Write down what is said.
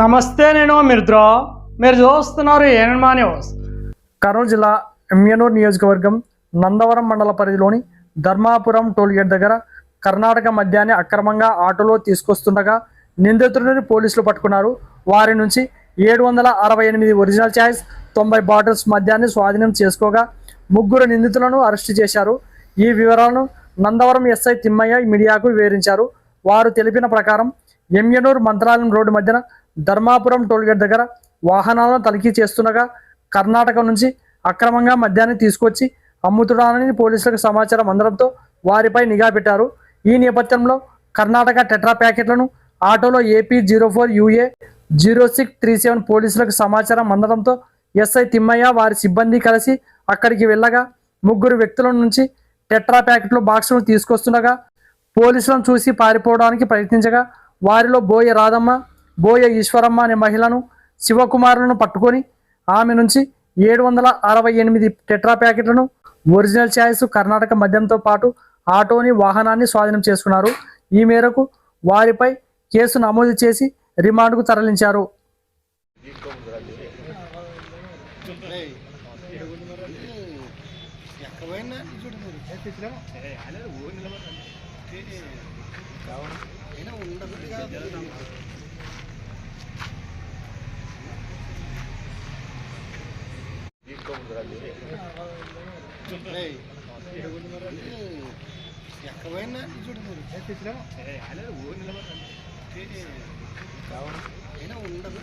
నమస్తే నేను మిత్ర మీరు చూస్తున్నారు ఏనమా న్యూస్. కర్నూలు జిల్లా ఎమ్యనూరు నియోజకవర్గం నందవరం మండల పరిధిలోని ధర్మాపురం టోల్గేట్ దగ్గర కర్ణాటక మద్యాన్ని అక్రమంగా ఆటోలో తీసుకొస్తుండగా నిందితుడిని పోలీసులు పట్టుకున్నారు. వారి నుంచి ఏడు వందల అరవై ఎనిమిది ఒరిజినల్ ఛాయిస్ తొంభై బాటిల్స్ మద్యాన్ని స్వాధీనం చేసుకోగా ముగ్గురు నిందితులను అరెస్టు చేశారు. ఈ వివరాలను నందవరం ఎస్ఐ తిమ్మయ్య మీడియాకు వివరించారు. వారు తెలిపిన ప్రకారం ఎమ్యనూరు మంత్రాలయం రోడ్డు మధ్యన ధర్మాపురం టోల్గేట్ దగ్గర వాహనాలను తనిఖీ చేస్తుండగా కర్ణాటక నుంచి అక్రమంగా మద్యాన్ని తీసుకొచ్చి అమ్ముతున్నానని పోలీసులకు సమాచారం అందడంతో వారిపై నిఘా పెట్టారు. ఈ నేపథ్యంలో కర్ణాటక టెట్రా ప్యాకెట్లను ఆటోలో AP zero four UA zero six three seven పోలీసులకు సమాచారం అందడంతో ఎస్ఐ తిమ్మయ్య వారి సిబ్బంది కలిసి అక్కడికి వెళ్ళగా ముగ్గురు వ్యక్తుల నుంచి టెట్రా ప్యాకెట్లు బాక్సులను తీసుకొస్తుండగా పోలీసులను చూసి పారిపోవడానికి ప్రయత్నించగా వారిలో బోయ రాధమ్మ బోయ ఈశ్వరమ్మ అనే మహిళను శివకుమారులను పట్టుకొని ఆమె నుంచి ఏడు వందల అరవై ఎనిమిది టెట్రా ప్యాకెట్లను ఒరిజినల్ ఛాయిస్ కర్ణాటక మద్యంతో పాటు ఆటోని వాహనాన్ని స్వాధీనం చేసుకున్నారు. ఈ మేరకు వారిపై కేసు నమోదు చేసి రిమాండ్కు తరలించారు. చూడు అయినా ఉండదు ఎక్కడైనా చూడు అయినా ఉండదు